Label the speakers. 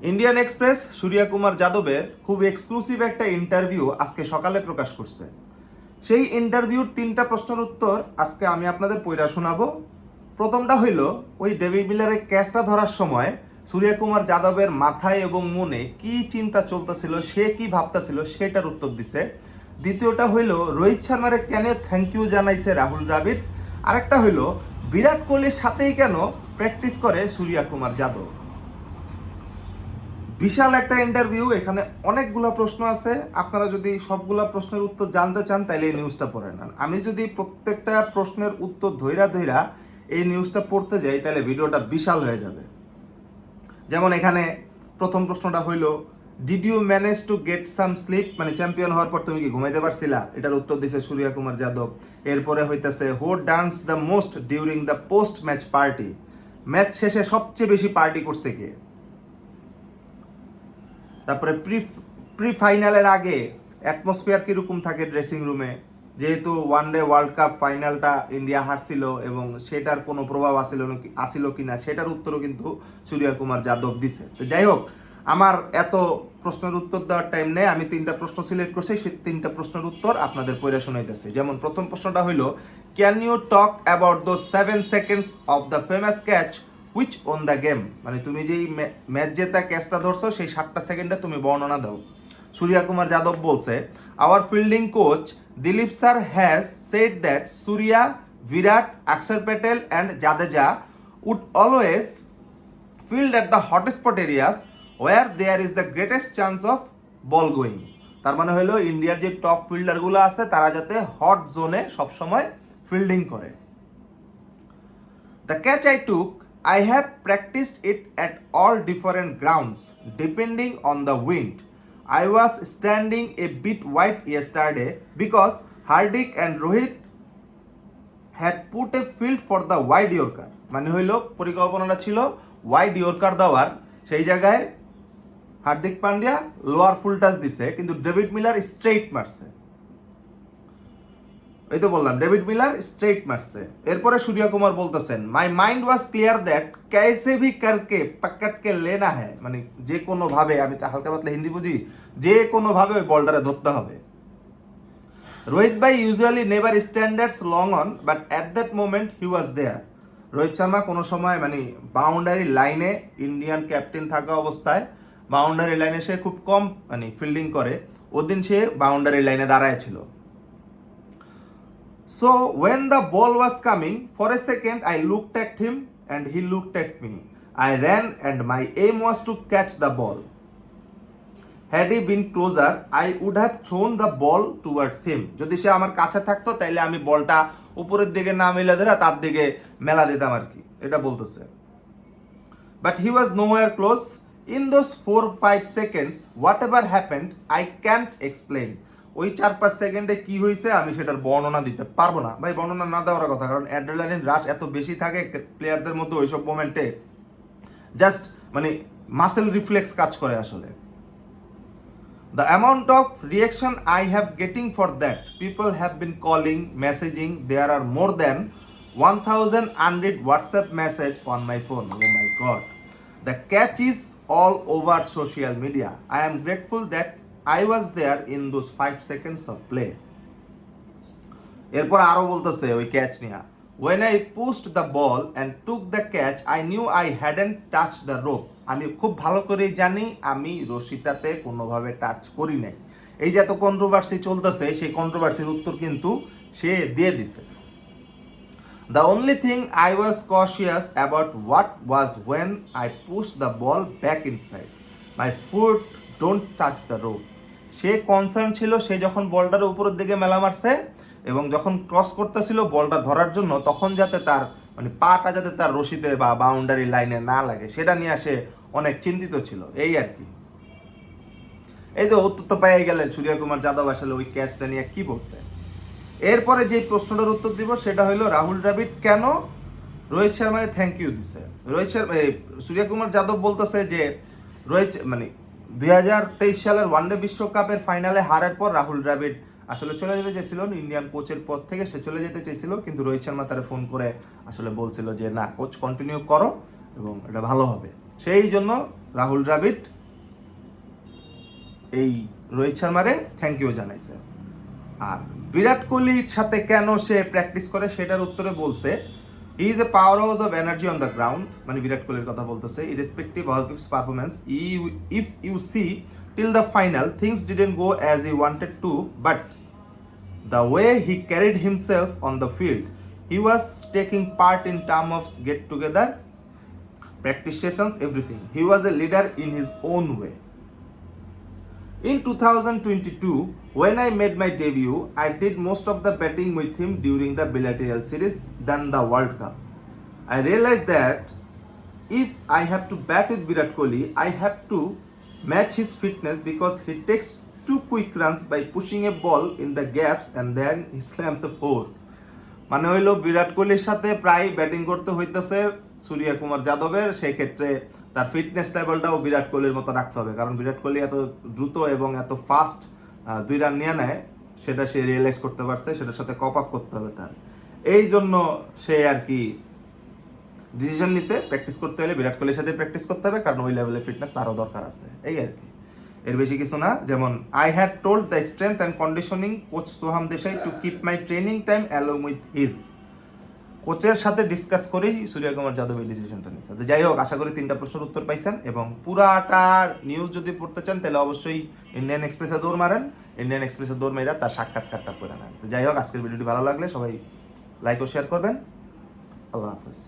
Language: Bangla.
Speaker 1: ইন্ডিয়ান এক্সপ্রেস সূর্যা কুমার যাদবের খুব এক্সক্লুসিভ একটা ইন্টারভিউ আজকে সকালে প্রকাশ করছে। সেই ইন্টারভিউর তিনটা প্রশ্নের উত্তর আজকে আমি আপনাদের পইরা শোনাবো। প্রথমটা হইল, ওই ডেভিড মিলারের ক্যাচটা ধরার সময় সূর্যা কুমার যাদবের মাথায় এবং মনে কি চিন্তা চলতেছিল, সে কি ভাবতেছিল, সেটার উত্তর দিছে। দ্বিতীয়টা হইল, রোহিত শর্মারে কেন থ্যাংক ইউ জানাইছে রাহুল দ্রাবিড়? আরেকটা হইল, বিরাট কোহলির সাথেই কেন প্র্যাকটিস করে সূর্যা কুমার যাদব বিশাল একটা ইন্টারভিউ এখানে অনেকগুলো প্রশ্ন আছে। আপনারা যদি সবগুলা প্রশ্নের উত্তর জানতে চান তাহলে এই নিউজটা পড়ে নেন। আমি যদি প্রত্যেকটা প্রশ্নের উত্তর ধৈরা ধৈরা এই নিউজটা পড়তে যাই তাহলে ভিডিওটা বিশাল হয়ে যাবে। যেমন এখানে প্রথম প্রশ্নটা হইল did you manage to get some sleep মানে চ্যাম্পিয়ন হওয়ার পর তুমি কি ঘুমাইতে পারছিলা? এটার উত্তর দিছে সূর্যা কুমার যাদব। এরপরে হইতাছে who dance the most during the post match party match শেষে সবচেয়ে বেশি পার্টি করছে কে? তারপরে প্রি প্রি ফাইনালের আগে অ্যাটমসফিয়ার কীরকম থাকে ড্রেসিং রুমে যেহেতু ওয়ান ডে ওয়ার্ল্ড কাপ ফাইনালটা ইন্ডিয়া হারছিল এবং সেটার কোনো প্রভাব আসিল নাকি কি না সেটার উত্তরও কিন্তু সূর্যা কুমার যাদব দিছে। তো যাই হোক, আমার এত প্রশ্নের উত্তর দেওয়ার টাইম নেই। আমি তিনটা প্রশ্ন সিলেক্ট করছি সেই তিনটা প্রশ্নের উত্তর আপনাদের পড়ে শোনাইতেছে। যেমন প্রথম প্রশ্নটা হইল can you talk about those seven seconds of the famous catch which won the game মানে তুমি যেই ম্যাচ জেতা ক্যাচটা ধরছো সেই সাতটা সেকেন্ডে তুমি বর্ণনা দাও। সূর্যা কুমার যাদব বলছে our fielding coach Dilip sir has said that Surya Virat Akshar Patel and Jadeja would always field at the spot areas where there is the greatest chance of ball going. তার মানে হলো ইন্ডিয়ার যে টপ ফিল্ডারগুলো আছে তারা যাতে হট জোনে সবসময় ফিল্ডিং করে। The catch I took, I have practiced it at all different grounds depending on the wind. I was standing a bit wide yesterday because Hardik and Rohit had put a field for the wide Yorker. মানে হইল পরিকল্পনাটা ছিল ওয়াইড ইয়র্কার দেওয়ার সেই জায়গায় Hardik Pandya lower full touch দিছে কিন্তু ডেভিড মিলার স্ট্রেইট মারছে এই তো বললাম, ডেভিড মিলার স্ট্রেট মারছে। এরপরে সূর্য কুমার বলতেছেন my mind was clear that কেসে ভি কারকে পাক্কাটকে লেনা হ্যায় মানে যে কোনোভাবে, আমি হালকা পাতলা হিন্দি বুঝি, যে কোনোভাবে ওই বলটারে ধরতে হবে। রোহিত ভাই usually never standards long on but at that moment he was there Rohit Sharma কোনো সময় মানে বাউন্ডারি লাইনে ইন্ডিয়ান ক্যাপ্টেন থাকা অবস্থায় বাউন্ডারি লাইনে সে খুব কম মানে ফিল্ডিং করে। ওদিন সে বাউন্ডারি লাইনে দাঁড়ায় ছিল। So when the ball was coming, for a second I looked at him and he looked at me. I ran and my aim was to catch the ball. Had he been closer, I would have thrown the ball towards him. যদি সে আমার কাছে থাকতো তাইলে আমি বলটা উপরের দিকে না মেলে ধরে তার দিকে মেলা দিতাম আর কি এটা বলতেছে But he was nowhere close. In those four five seconds, whatever happened, I can't explain. ওই চার পাঁচ সেকেন্ডে কি হয়েছে আমি সেটার বর্ণনা দিতে পারব না। ভাই, বর্ণনা না দেওয়ার কথা, কারণ অ্যাড্রেলালিন রাস এত বেশি থাকে প্লেয়ারদের মধ্যে ওইসব মোমেন্টে জাস্ট মানে মাসেল রিফ্লেক্স কাজ করে আসলে। The amount of reaction I have getting for that people have been calling messaging there are more than one thousand hundred WhatsApp message on my phone oh my god the catch is all over social media I am grateful that I was there in those five seconds of play. এরপর আরও বলতেছে ওই ক্যাচ নিয়ে when I pushed the ball and took the catch I knew I hadn't touch the rope আমি খুব ভালো করেই জানি আমি রশিটাতে কোনোভাবে টাচ করি নাই এই যে এত কন্ট্রোভার্সি চলতেছে, সেই কন্ট্রোভার্সির উত্তর কিন্তু সে দিয়ে দিছে The only thing I was cautious about what was when I pushed the ball back inside. My foot don't touch the rope. সে কনসার্ন ছিল, সে যখন বলটার উপরের দিকে মেলা মারছে এবং যখন ক্রস করতেছিল বলটা ধরার জন্য, তখন যাতে তার মানে পাটা যাতে তার রশিতে বা বাউন্ডারি লাইনে না লাগে, সেটা নিয়ে সে অনেক চিন্তিত ছিল। এই আর কি। এই তো উত্তর তো পেয়ে গেলেন সূর্য কুমার যাদব আসলে ওই ক্যাচটা নিয়ে কি বলছে। এরপরে যে প্রশ্নটার উত্তর দিব, সেটা হলো রাহুল দ্রাবিড় কেন রোহিত শর্মাকে থ্যাংক ইউ দিছে? রোহিত শর্মা, এই সূর্য কুমার যাদব বলতেছে যে, রোহিত মানে দুই হাজার তেইশ সালের ওয়ানডে বিশ্বকাপের ফাইনালে হারের পর রাহুল দ্রাবিড় আসলে চলে যেতে চেয়েছিল, ইন্ডিয়ান কোচের পদ থেকে সে চলে যেতে চেয়েছিল, কিন্তু রোহিত শর্মা তারা ফোন করে আসলে বলছিল যে, না, কোচ কন্টিনিউ করো এবং এটা ভালো হবে। সেই জন্য রাহুল দ্রাবিড এই রোহিত শর্মারে থ্যাংক ইউ জানাইছে। আর বিরাট কোহলির সাথে কেন সে প্র্যাকটিস করে সেটার উত্তরে বলছে he is a power house of energy on the ground মানে বিরাট কোহলির কথা বলতেছে irrespective of his performance if you see till the final things didn't go as he wanted to but the way he carried himself on the field he was taking part in terms of get together practice sessions everything he was a leader in his own way in 2022 when i made my debut i did most of the batting with him during the bilateral series than the world cup i realized that if I have to bat with Virat Kohli, I have to match his fitness because he takes two quick runs by pushing a ball in the gaps and then he slams a four. মানে হইল বিরাট কোহলির সাথে প্রায় ব্যাটিং করতে হইতেছে সূর্য কুমার যাদবের সেই ক্ষেত্রে তার ফিটনেস লেভেলটাও বিরাট কোহলির মতো রাখতে হবে। কারণ বিরাট কোহলি এত দ্রুত এবং এত ফাস্ট দুই রান নিয়ে নেয়, সেটা সে রিয়েলাইজ করতে পারছে, সেটার সাথে কপ আপ করতে হবে তার। এই জন্য সে আর কি ডিসিশন নিছে প্র্যাকটিস করতে হলে বিরাট কোহলির সাথে প্র্যাকটিস করতে হবে, কারণ ওই লেভেলে ফিটনেস তারও দরকার আছে। এই আর কি। এর বেশি কিছু না, যেমন I had told the strength and conditioning coach Soham Desai to keep my training time along with his কোচের সাথে ডিসকাস করেই সূর্যকুমার যাদব এই ডিসিশনটা নিয়েছে। তো যাই হোক, আশা করি তিনটা প্রশ্নের উত্তর পাইছেন এবং পুরাটা নিউজ যদি পড়তে চান, তাহলে অবশ্যই ইন্ডিয়ান এক্সপ্রেসে দৌড় মারেন। ইন্ডিয়ান এক্সপ্রেসে দৌড় মেয়েরা তার সাক্ষাৎকারটা পরে নেন। তো যাই হোক, আজকের ভিডিওটি ভালো লাগলে সবাই লাইক ও শেয়ার করবেন। আল্লাহ হাফেজ।